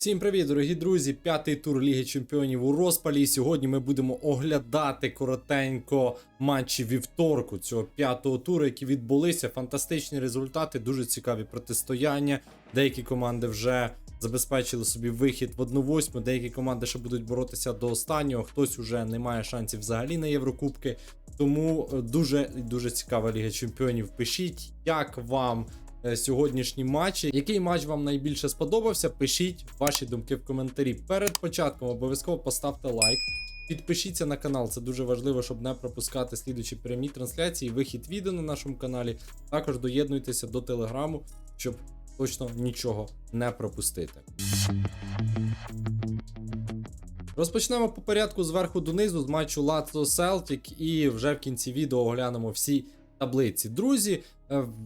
Всім привіт, дорогі друзі! П'ятий тур Ліги Чемпіонів у розпалі. І сьогодні ми будемо оглядати коротенько матчі вівторку цього п'ятого туру, які відбулися. Фантастичні результати, дуже цікаві протистояння. Деякі команди вже забезпечили собі вихід в 1-8, деякі команди ще будуть боротися до останнього. Хтось уже не має шансів взагалі на Єврокубки. Тому е, дуже дуже цікава Ліга Чемпіонів. Пишіть, як вам сьогоднішні матчі. Який матч вам найбільше сподобався? Пишіть ваші думки в коментарі. Перед початком обов'язково поставте лайк. Підпишіться на канал, це дуже важливо, щоб не пропускати слідучі прямі трансляції, вихід відео на нашому каналі. Також доєднуйтеся до телеграму, щоб точно нічого не пропустити. Розпочнемо по порядку зверху донизу з матчу Лацо Селтік, і вже в кінці відео оглянемо всі таблиці. Друзі, е,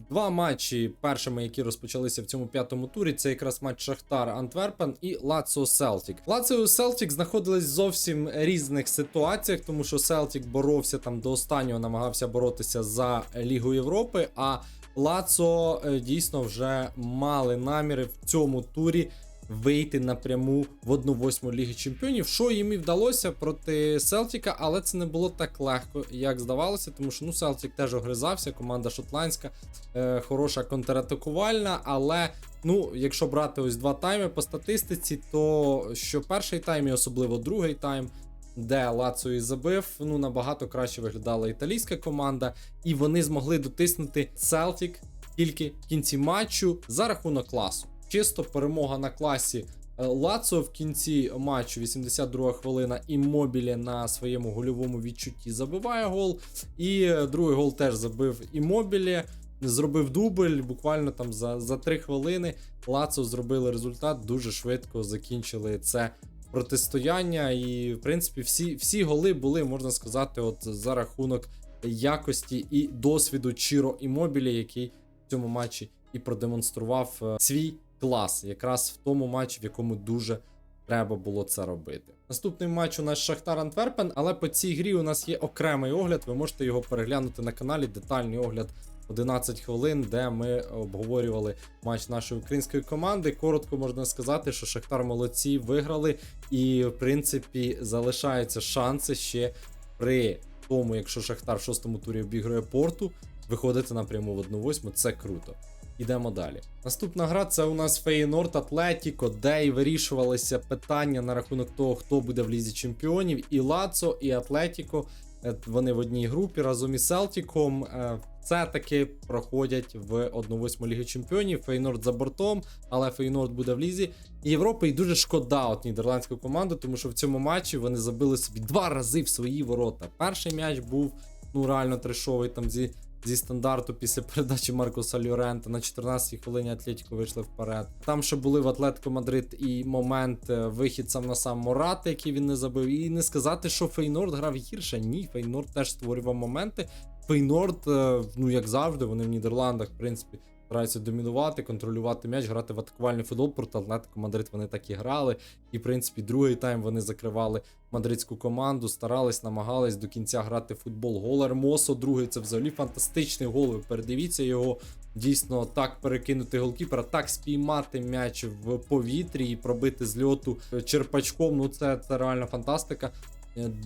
два матчі першими, які розпочалися в цьому п'ятому турі, це якраз матч Шахтар Антверпен і Лацо Селтік. Лацо Селтік знаходились в зовсім різних ситуаціях, тому що Селтік боровся там до останнього, намагався боротися за Лігу Європи. А Лацо е, дійсно вже мали наміри в цьому турі вийти напряму в 1-8 Ліги Чемпіонів, що їм і вдалося проти Селтіка, але це не було так легко, як здавалося, тому що ну Селтік теж огризався, команда шотландська, е, хороша контратакувальна, але. Ну, якщо брати ось два тайми по статистиці, то що перший тайм і особливо другий тайм, де Лацо і забив, ну набагато краще виглядала італійська команда, і вони змогли дотиснути Селтік тільки в кінці матчу за рахунок класу. Чисто перемога на класі е, Лацо в кінці матчу, 82 хвилина, іммобілі на своєму гольовому відчутті забиває гол. І е, другий гол теж забив іммобілі. Зробив дубль буквально там за за 3 хвилини. Лацо зробили результат, дуже швидко закінчили це протистояння. І, в принципі, всі всі голи були, можна сказати, от за рахунок якості і досвіду Чіро Іммобілі, який в цьому матчі і продемонстрував е, свій клас, якраз в тому матчі, в якому дуже треба було це робити. Наступний матч у нас Шахтар Антверпен, але по цій грі у нас є окремий огляд. Ви можете його переглянути на каналі. Детальний огляд 11 хвилин, де ми обговорювали матч нашої української команди. Коротко можна сказати, що Шахтар молодці виграли, і в принципі залишаються шанси ще при тому, якщо Шахтар в шостому турі обігрує порту, виходити напряму в 1-8. Це круто. Ідемо далі. Наступна гра це у нас Фейнорд Атлетіко, де й вирішувалися питання на рахунок того, хто буде в лізі чемпіонів. І Лацо, і Атлетіко. Е, Вони в одній групі разом із Селтіком. Е, Це таки проходять в 1-8 Ліги Чемпіонів. Фейнорд за бортом, але Фейнорд буде в лізі Європи. І дуже шкода от нідерландську команду, тому що в цьому матчі вони забили собі два рази в свої ворота. Перший м'яч був ну реально трешовий там зі зі стандарту після передачі Маркуса Люрента на 14-й хвилині Атлетіко вийшли вперед. Там ще були в Атлетико Мадрид і момент е, вихід сам на сам Мората, який він не забив. І не сказати, що Фейнорд грав гірше. Ні, Фейнорд теж створював моменти. Фейнорд, е, ну як завжди, вони в Нідерландах, в принципі. Стараються домінувати, контролювати м'яч, грати в атакувальний футбол проти Атлетико Мадрид. Вони так і грали. І, в принципі, другий тайм вони закривали мадридську команду, старались, намагались до кінця грати в футбол. Гол Ермосо, другий це взагалі фантастичний гол. Ви передивіться його. Дійсно, так перекинути голкіпера, так спіймати м'яч в повітрі і пробити з льоту черпачком. Ну, це, це реальна фантастика.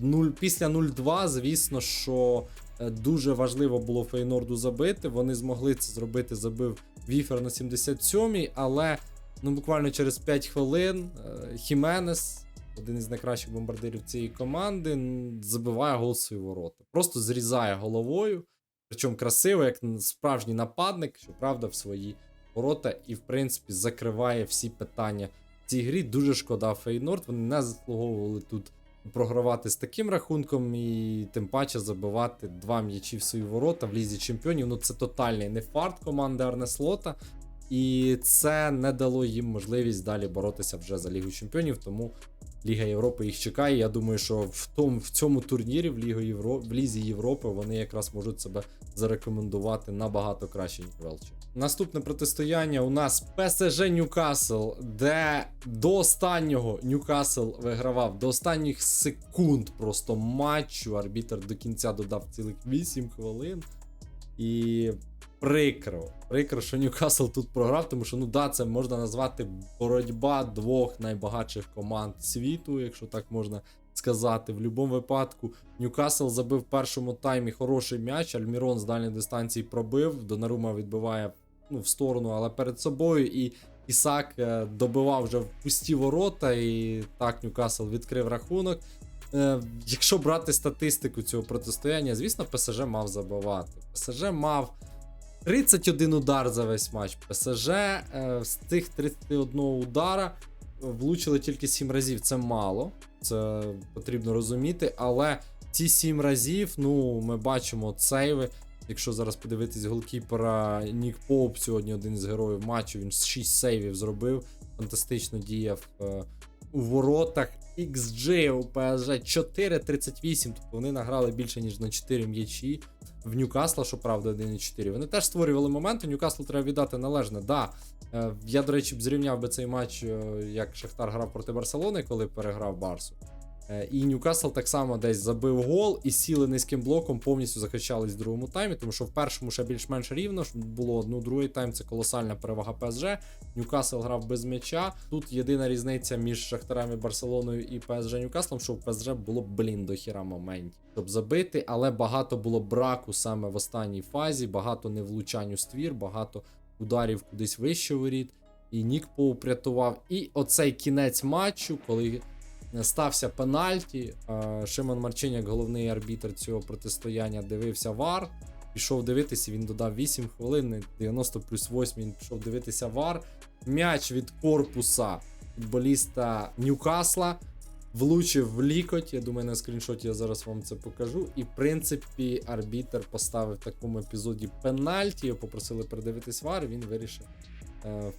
0, після 0-2, звісно, що е, дуже важливо було Фейнорду забити. Вони змогли це зробити, забив Віфер на 77-й, але ну, буквально через 5 хвилин е, Хіменес, один із найкращих бомбардирів цієї команди, забиває гол свої ворота. Просто зрізає головою. Причому красиво, як справжній нападник, щоправда, в свої ворота, і, в принципі, закриває всі питання в цій грі. Дуже шкода Фейнорд. Вони не заслуговували тут програвати з таким рахунком, і тим паче забивати два м'ячі в свої ворота в лізі чемпіонів. Ну це тотальний не фарт команди Арне Слота. І це не дало їм можливість далі боротися вже за Лігу Чемпіонів. Тому Ліга Європи їх чекає. Я думаю, що в тому в цьому турнірі в Лігу Євро... в Лізі Європи вони якраз можуть себе зарекомендувати набагато краще, ніж Велчі. Наступне протистояння у нас ПСЖ Ньюкасл, де до останнього Ньюкасл вигравав до останніх секунд просто матчу. Арбітр до кінця додав цілих 8 хвилин. І прикро. Прикро, що Ньюкасл тут програв, тому що ну да, це можна назвати боротьба двох найбагатших команд світу, якщо так можна сказати. В будь-якому випадку Ньюкасл забив в першому таймі хороший м'яч. Альмірон з дальньої дистанції пробив. Донарума відбиває ну, в сторону, але перед собою. І Ісак е, добивав вже в пусті ворота, і так Ньюкасл відкрив рахунок. Е, якщо брати статистику цього протистояння, звісно, ПСЖ мав забивати. ПСЖ мав 31 удар за весь матч. ПСЖ е, з тих 31 удара влучили тільки 7 разів. Це мало. Це потрібно розуміти. Але ці 7 разів, ну, ми бачимо сейви. Якщо зараз подивитись голкіпера Нік Поуп, сьогодні один із героїв матчу, він 6 сейвів зробив. Фантастично діяв е, у воротах. XG у ПСЖ 4.38, тобто вони награли більше, ніж на 4 м'ячі. В Ньюкасла, що правда, 1.4. Вони теж створювали моменти. Ньюкаслу треба віддати належне. Да, е, я, до речі, б зрівняв би цей матч, е, як Шахтар грав проти Барселони, коли переграв Барсу. Е, І Ньюкасл так само десь забив гол і сіли низьким блоком, повністю захищались в другому таймі, тому що в першому ще більш-менш рівно було. Ну, другий тайм це колосальна перевага ПСЖ. Ньюкасл грав без м'яча. Тут єдина різниця між Шахтарем і Барселоною і ПСЖ Ньюкаслом, що в ПСЖ було блін до хіра моментів, щоб забити, але багато було браку саме в останній фазі, багато невлучань у ствір, багато ударів кудись вище воріт. І Нік Поуп рятував. І оцей кінець матчу, коли стався пенальті. Шимон Марчиняк, головний арбітр цього протистояння, дивився вар. Пішов дивитися, він додав 8 хвилин, 90 плюс 8 він пішов дивитися вар. М'яч від корпуса футболіста Ньюкасла влучив в лікоть. Я думаю, на скріншоті я зараз вам це покажу. І, в принципі, арбітер поставив в такому епізоді пенальті. Його попросили передивитись вар. Він вирішив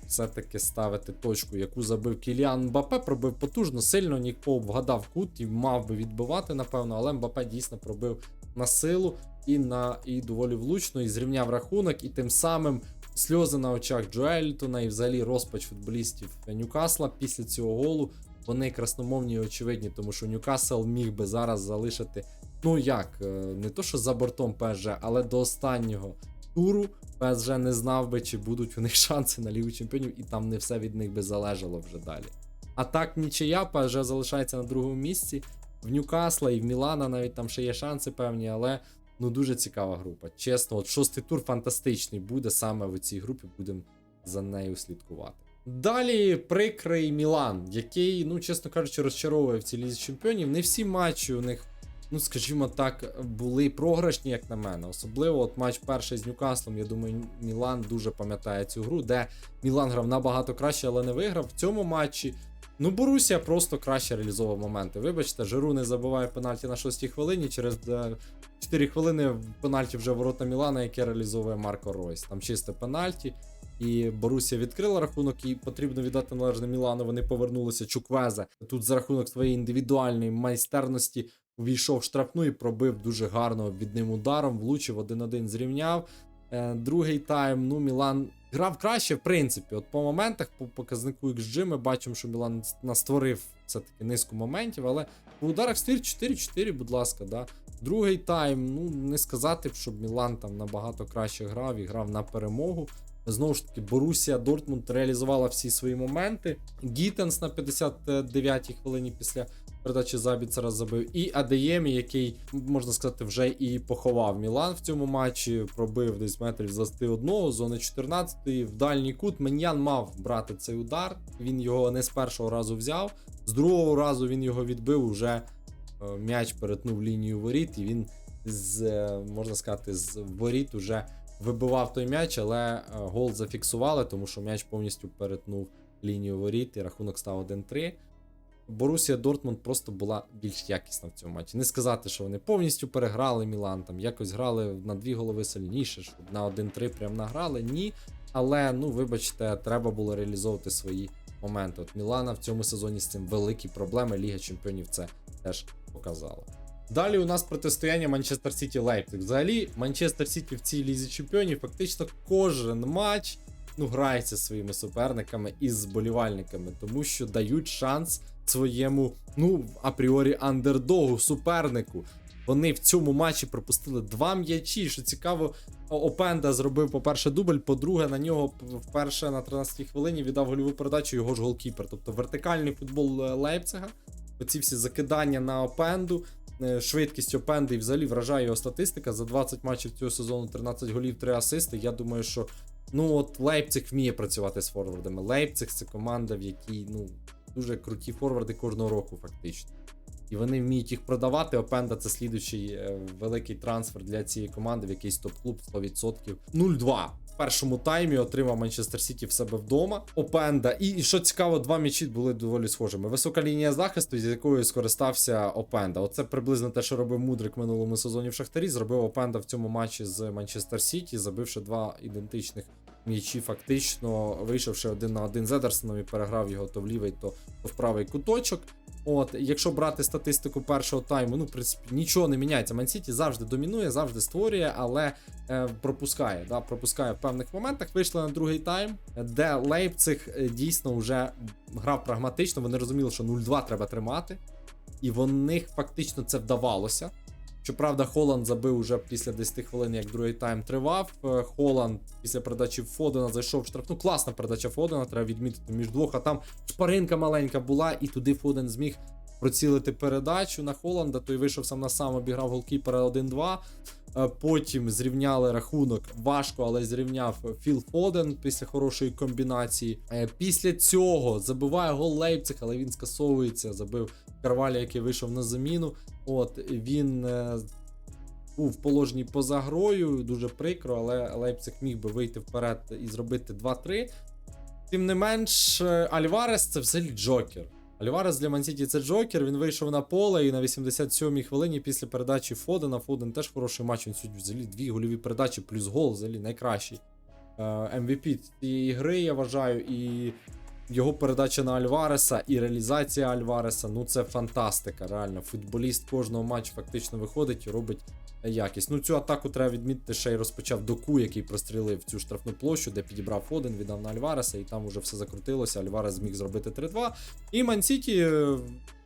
все-таки ставити точку, яку забив Кіліан Мбапе. Пробив потужно, сильно. Нік Поуп вгадав кут і мав би відбивати, напевно, але Мбапе дійсно пробив на силу і на і доволі влучно, і зрівняв рахунок, і тим самим сльози на очах Джоельтона і взагалі розпач футболістів Ньюкасла після цього голу. Вони красномовні і очевидні, тому що Ньюкасл міг би зараз залишити. Ну як, е, не то, що за бортом ПСЖ, але до останнього туру ПСЖ не знав би, чи будуть у них шанси на Лігу Чемпіонів, і там не все від них би залежало вже далі. А так нічия, ПСЖ залишається на другому місці. В Ньюкасла і в Мілана навіть там ще є шанси певні, але ну дуже цікава група. Чесно, от шостий тур фантастичний буде саме в цій групі, будемо за нею слідкувати. Далі прикрий Мілан, який, ну чесно кажучи, розчаровує в цій лізі чемпіонів. Не всі матчі у них, ну скажімо так, були програшні, як на мене. Особливо от матч перший з Ньюкаслом. Я думаю, Мілан дуже пам'ятає цю гру, де Мілан грав набагато краще, але не виграв. В цьому матчі. Ну, Борусія просто краще реалізовував моменти. Вибачте, Жиру не забиває пенальті на 6 хвилині. Через е, 4 хвилини в пенальті вже ворота Мілана, яке реалізовує Марко Ройс. Там чисте пенальті. І Борусія відкрила рахунок, і потрібно віддати належне Мілану. Вони повернулися. Чуквезе. Тут за рахунок своєї індивідуальної майстерності увійшов в штрафну і пробив дуже гарно відним ударом. Влучив 1-1 зрівняв. Е, Другий тайм, ну, Мілан грав краще, в принципі. От по моментах, по показнику XG ми бачимо, що Мілан настворив все-таки низку моментів, але по ударах ствір 4-4, будь ласка, да. Другий тайм, ну не сказати, щоб Мілан там набагато краще грав і грав на перемогу. Знову ж таки, Борусія Дортмунд реалізувала всі свої моменти. Гітенс на 59-й хвилині після передачі Забіцера забив. І Адеємі, який, можна сказати, вже і поховав Мілан в цьому матчі, пробив десь метрів з 21, зони 14 в дальній кут. Меньян мав брати цей удар. Він його не з першого разу взяв, з другого разу він його відбив. Уже е, м'яч перетнув лінію воріт, і він з, е, можна сказати, з воріт уже вибивав той м'яч, але е, гол зафіксували, тому що м'яч повністю перетнув лінію воріт, і рахунок став 1-3. Борусія Дортмунд просто була більш якісна в цьому матчі. Не сказати, що вони повністю переграли Мілан, там якось грали на дві голови сильніше, щоб на 1-3 прям награли. Ні. Але, ну, вибачте, треба було реалізовувати свої моменти. От Мілана в цьому сезоні з цим великі проблеми. Ліга Чемпіонів це теж показала. Далі у нас протистояння Манчестер Сіті Лейпциг. Взагалі, Манчестер Сіті в цій лізі чемпіонів фактично кожен матч ну, грається своїми суперниками і з болівальниками, тому що дають шанс своєму, ну, апріорі, андердогу, супернику. Вони в цьому матчі пропустили два м'ячі. Що цікаво, Опенда зробив, по-перше, дубль, по-друге, на нього вперше на 13-й хвилині віддав гольову передачу його ж голкіпер. Тобто вертикальний футбол е, Лейпцига. Оці всі закидання на Опенду, е, швидкість Опенди і взагалі вражає його статистика. За 20 матчів цього сезону 13 голів, 3 асисти. Я думаю, що ну от Лейпциг вміє працювати з форвардами. Лейпциг це команда, в якій ну дуже круті форварди кожного року, фактично. І вони вміють їх продавати. Опенда це слідуючий е, великий трансфер для цієї команди, в якийсь топ-клуб 100%. 0-2. В першому таймі отримав Манчестер Сіті в себе вдома. Опенда. І, і що цікаво, два м'ячі були доволі схожими. Висока лінія захисту, з якою скористався Опенда. Оце приблизно те, що робив Мудрик в минулому сезоні в Шахтарі. Зробив Опенда в цьому матчі з Манчестер Сіті, забивши два ідентичних м'ячі, фактично вийшовши один на один з Едерсоном і переграв його то в лівий, то, в правий куточок. От, якщо брати статистику першого тайму, ну, в принципі, нічого не міняється. Мансіті завжди домінує, завжди створює, але е, пропускає. Да, пропускає в певних моментах. Вийшли на другий тайм, де Лейпциг е, дійсно вже грав прагматично. Вони розуміли, що 0-2 треба тримати. І в них фактично це вдавалося. Щоправда, Холланд забив уже після 10 хвилин, як другий тайм тривав. Е, Холланд після передачі Фодена зайшов в штрафну. Класна передача Фодена, треба відмітити між двох. А там шпаринка маленька була, і туди Фоден зміг процілити передачу на Холланда. Той вийшов сам на сам, обіграв голкіпера 1-2. Е, Потім зрівняли рахунок важко, але зрівняв Філ Фоден після хорошої комбінації. Е, Після цього забиває гол Лейпциг, але він скасовується. Забив Карваля, який вийшов на заміну. От він е, був в поза грою, дуже прикро, але Лейпциг міг би вийти вперед і зробити 2-3. Тим не менш, е, Альварес це взагалі Джокер. Альварес для Мансіті це Джокер. Він вийшов на поле і на 87-й хвилині після передачі Фодена. Фоден теж хороший матч. Він сьогодні взагалі дві гольові передачі, плюс гол, взагалі найкращий. Е, MVP цієї гри, я вважаю, і його передача на Альвареса і реалізація Альвареса. Ну це фантастика, реально. Футболіст кожного матчу фактично виходить і робить якість. Ну цю атаку треба відмітити, ще й розпочав доку, який прострілив цю штрафну площу, де підібрав один, віддав на Альвареса, і там уже все закрутилося. Альварес зміг зробити 3-2. І Мансіті е,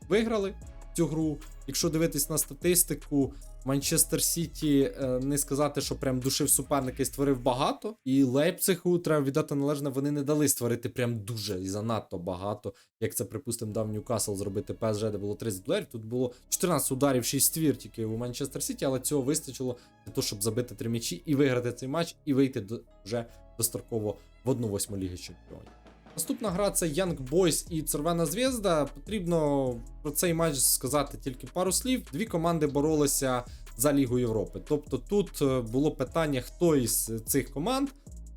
виграли цю гру. Якщо дивитись на статистику, Манчестер Сіті е, не сказати, що прям душив суперника і створив багато. І Лейпцигу треба віддати належне, вони не дали створити прям дуже і занадто багато. Як це, припустимо, дав Ньюкасл зробити ПСЖ, де було 30 ударів. Тут було 14 ударів, 6 ствір тільки у Манчестер Сіті, але цього вистачило для того, щоб забити три м'ячі і виграти цей матч, і вийти до, вже достроково в 1-8 Ліги Чемпіонів. Наступна гра це Young Boys і Червона Звізда. Потрібно про цей матч сказати тільки пару слів. Дві команди боролися за Лігу Європи. Тобто тут е, було питання, хто із цих команд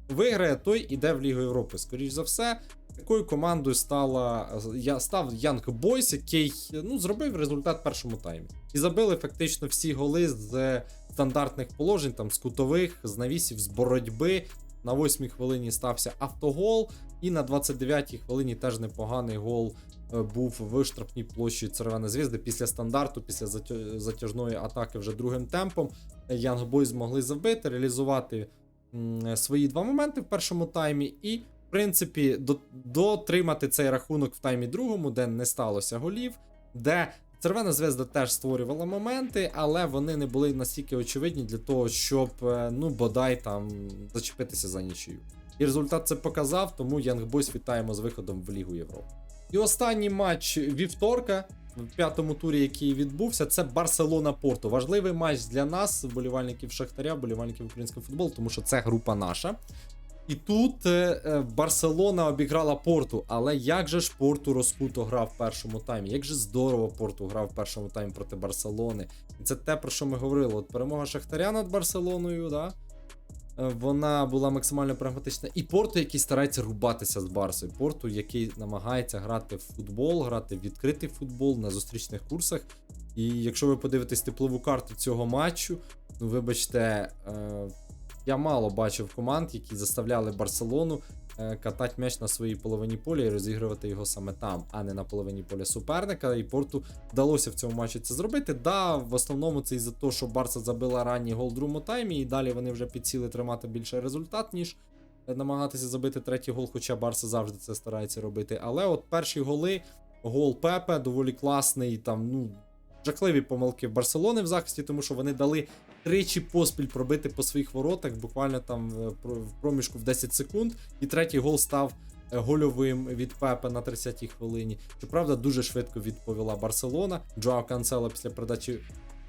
виграє, той іде в Лігу Європи. Скоріш за все, такою командою стала я став Young Boys, який ну зробив результат в першому таймі. І забили фактично всі голи з стандартних положень, там з кутових, з навісів, з боротьби. На 8 хвилині стався автогол, і на 29-й хвилині теж непоганий гол е, був в штрафній площі Червоної звізди після стандарту, після затяжної атаки вже другим темпом. Boys змогли забити, реалізувати свої два моменти в першому таймі, і, в принципі, дотримати цей рахунок в таймі другому, де не сталося голів, де Червона звезда теж створювала моменти, але вони не були настільки очевидні для того, щоб е, ну бодай там зачепитися за нічию. І результат це показав, тому Young Boys вітаємо з виходом в Лігу Європи. І останній матч вівторка в п'ятому турі, який відбувся, це Барселона Порту. Важливий матч для нас, вболівальників Шахтаря, вболівальників українського футболу, тому що це група наша. І тут е, е, Барселона обіграла Порту. Але як же ж Порту розкуто грав в першому таймі? Як же здорово Порту грав в першому таймі проти Барселони? І це те, про що ми говорили. От перемога Шахтаря над Барселоною, да? Е, Вона була максимально прагматична. І Порту, який старається рубатися з Барсою. Порту, який намагається грати в футбол, грати в відкритий футбол на зустрічних курсах. І якщо ви подивитесь теплову карту цього матчу, ну вибачте, е, я мало бачив команд, які заставляли Барселону катати м'яч на своїй половині поля і розігрувати його саме там, а не на половині поля суперника. І Порту вдалося в цьому матчі це зробити. Да, в основному це із-за того, що Барса забила ранній гол в другому таймі, і далі вони вже підсіли тримати більший результат, ніж е, намагатися забити третій гол, хоча Барса завжди це старається робити. Але от перші голи, гол Пепе доволі класний, там, ну. Жахливі помилки Барселони в захисті, тому що вони дали тричі поспіль пробити по своїх воротах, буквально там в проміжку в 10 секунд. І третій гол став е, гольовим від Пепе на 30-й хвилині. Щоправда, дуже швидко відповіла Барселона. Джоао Канцело після передачі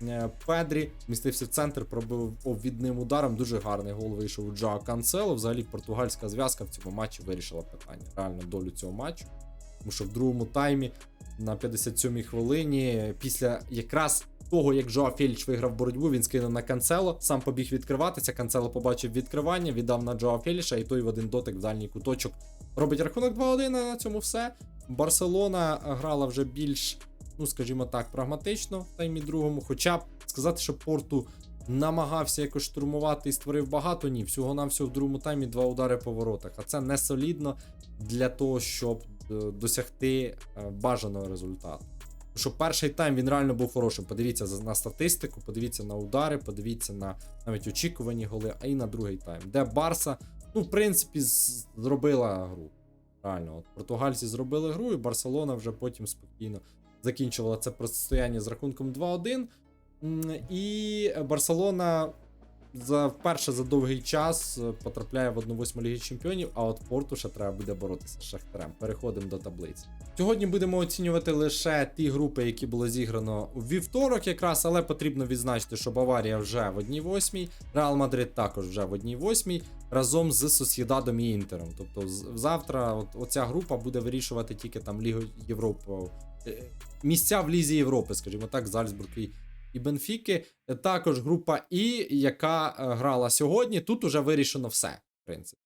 е, Педрі змістився в центр, пробив обвідним ударом. Дуже гарний гол вийшов у Джоао Канцело. Взагалі португальська зв'язка в цьому матчі вирішила питання. Реально долю цього матчу. Тому що в другому таймі на 57-й хвилині, після якраз того, як Жоа Феліч виграв боротьбу, він скинув на Канцело, сам побіг відкриватися. Канцело побачив відкривання, віддав на Джоа Феліша, і той в один дотик в дальній куточок робить рахунок 2-1, а на цьому все. Барселона грала вже більш, ну скажімо так, прагматично в таймі другому. Хоча б сказати, що Порту намагався якось штурмувати і створив багато, ні. Всього нам всього в другому таймі два удари по воротах. А це не солідно для того, щоб е, досягти е, бажаного результату. Що перший тайм він реально був хорошим. Подивіться на статистику, подивіться на удари, подивіться на навіть очікувані голи, а і на другий тайм, де Барса, ну, в принципі, зробила гру. Реально, от португальці зробили гру, і Барселона вже потім спокійно закінчувала це протистояння з рахунком 2-1. І Барселона за вперше за довгий час е, потрапляє в 1-8 Ліги Чемпіонів, а от Порту ще треба буде боротися з Шахтарем. Переходимо до таблиці. Сьогодні будемо оцінювати лише ті групи, які було зіграно у вівторок, якраз, але потрібно відзначити, що Баварія вже в 1-8, Реал Мадрид також вже в 1-8, разом з Сосєдадом і Інтером. Тобто завтра от, оця група буде вирішувати тільки там Лігу Європи. е, Місця в Лізі Європи, скажімо так, Зальцбург і і Бенфіки. Е, Також група І, яка е, грала сьогодні. Тут уже вирішено все, в принципі.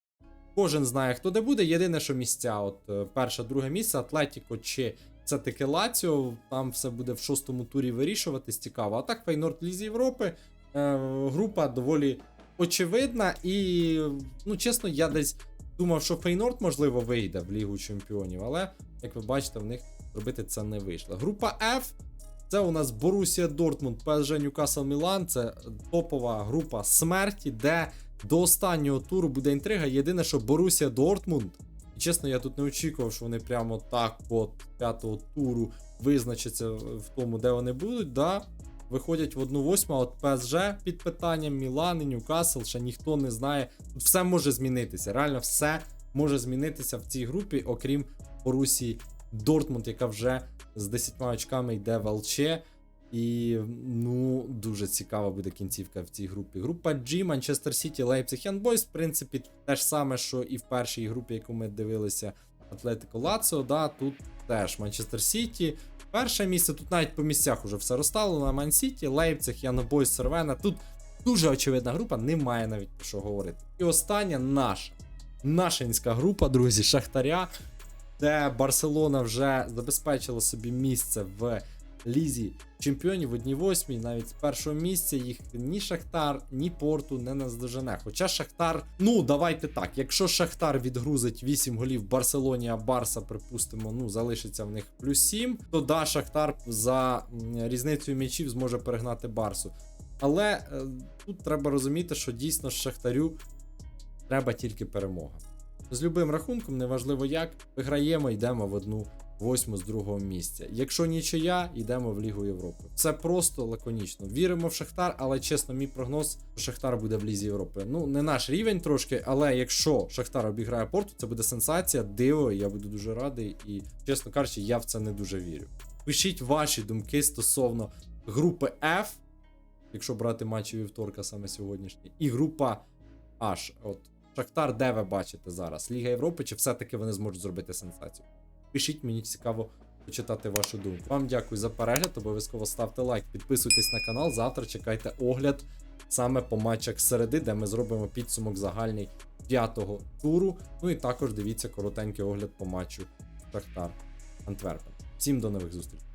Кожен знає, хто де буде. Єдине, що місця, от е, перше, друге місце, Атлетіко чи це таки Лаціо. Там все буде в шостому турі вирішуватись. Цікаво. А так, Фейнорд Лізі Європи. Група доволі очевидна. І, ну, чесно, я десь думав, що Фейнорд, можливо, вийде в Лігу Чемпіонів, але, як ви бачите, в них робити це не вийшло. Група F. Це у нас Борусія Дортмунд, ПСЖ Ньюкасл Мілан. Це топова група смерті, де до останнього туру буде інтрига. Єдине, що Борусія Дортмунд. І чесно, я тут не очікував, що вони прямо так от п'ятого туру визначаться в тому, де вони будуть. Да, Виходять в 1-8, а от ПСЖ під питанням, Мілан і Ньюкасл, ще ніхто не знає. Тут все може змінитися. Реально все може змінитися в цій групі, окрім Борусії Дортмунд, яка вже з 10 очками йде в ЛЧ. І ну дуже цікава буде кінцівка в цій групі. Група G, Манчестер Сіті, Лейпциг, Янбойс. В принципі, те ж саме, що і в першій групі, яку ми дивилися, Атлетико Лаціо. Да, тут теж Манчестер Сіті. Перше місце тут навіть по місцях уже все розставлено. Ман Сіті, Лейпциг, Янбойс, Сервена. Тут дуже очевидна група, немає навіть про що говорити. І остання наша нашинська група, друзі, Шахтаря де Барселона вже забезпечила собі місце в лізі чемпіонів в 1-8, навіть з першого місця їх ні Шахтар, ні Порту не наздожене. Хоча Шахтар, ну давайте так, якщо Шахтар відгрузить 8 голів Барселоні, а Барса, припустимо, ну залишиться в них плюс 7, то да, Шахтар за різницею м'ячів зможе перегнати Барсу. Але е, тут треба розуміти, що дійсно Шахтарю треба тільки перемога. З любим рахунком, неважливо як, виграємо, йдемо в одну восьму з другого місця. Якщо нічия, йдемо в Лігу Європи. Це просто лаконічно. Віримо в Шахтар, але чесно, мій прогноз, що Шахтар буде в Лізі Європи. Ну, не наш рівень трошки, але якщо Шахтар обіграє порту, це буде сенсація, диво, я буду дуже радий. І, чесно кажучи, я в це не дуже вірю. Пишіть ваші думки стосовно групи F, якщо брати матчі вівторка саме сьогоднішні, і група H. От Шахтар, де ви бачите зараз? Ліга Європи, чи все-таки вони зможуть зробити сенсацію? Пишіть, мені цікаво почитати вашу думку. Вам дякую за перегляд. Обов'язково ставте лайк, підписуйтесь на канал. Завтра чекайте огляд саме по матчах середи, де ми зробимо підсумок загальний п'ятого туру. Ну і також дивіться коротенький огляд по матчу Шахтар Антверпен. Всім до нових зустрічей.